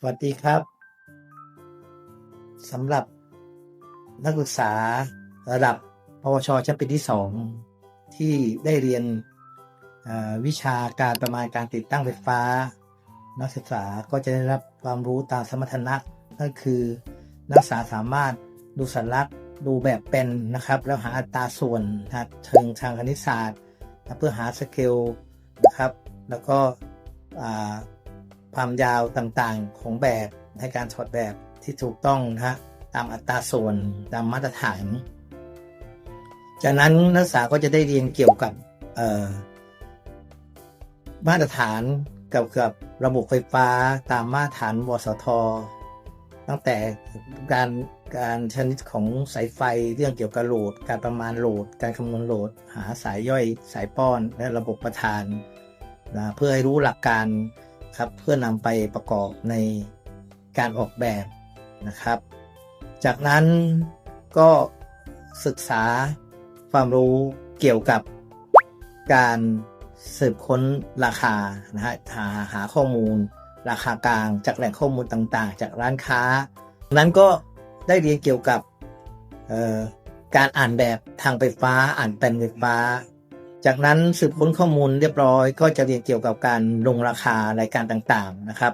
สวัสดีครับสำหรับนักศึกษาระดับปวชชั้นปีที่สองที่ได้เรียนวิชาการประมาณการติดตั้งไฟฟ้า นักศึกษาก็จะได้รับความรู้ตามสมรรถนะนั่นคือนักศึกษาสามารถดูสัญลักษณ์ดูแบบเป็นนะครับ แล้วหาอัตราส่วนทางเชิงทางคณิตศาสตร์ เพื่อหาสเกลนะครับ แล้วก็ ความยาวต่างๆของแบบในการถอดแบบที่ถูกต้องนะฮะตามอัตราส่วนตามมาตรฐาน จากนั้นนักศึกษาก็จะได้เรียนเกี่ยวกับมาตรฐานเกี่ยวกับระบบไฟฟ้าตามมาตรฐานวสท ตั้งแต่การการชนิดของสายไฟเรื่องเกี่ยวกับโหลด การประมาณโหลด การคำนวณโหลด หาสายย่อยสายป้อนและระบบประทานนะเพื่อให้รู้หลักการ ครับเพื่อนำไปประกอบในการออกแบบนะครับ จากนั้นก็ศึกษาความรู้เกี่ยวกับการสืบค้นราคานะฮะหาหาข้อมูล ราคากลางจากแหล่งข้อมูลต่างๆ จากร้านค้า นั้นก็ได้เรียนเกี่ยวกับการอ่านแบบทางไฟฟ้า อ่านแปลนไฟฟ้า จากนั้นสืบค้นข้อมูลเรียบร้อย ก็จะเรียนเกี่ยวกับการลงราคารายการต่างๆนะครับ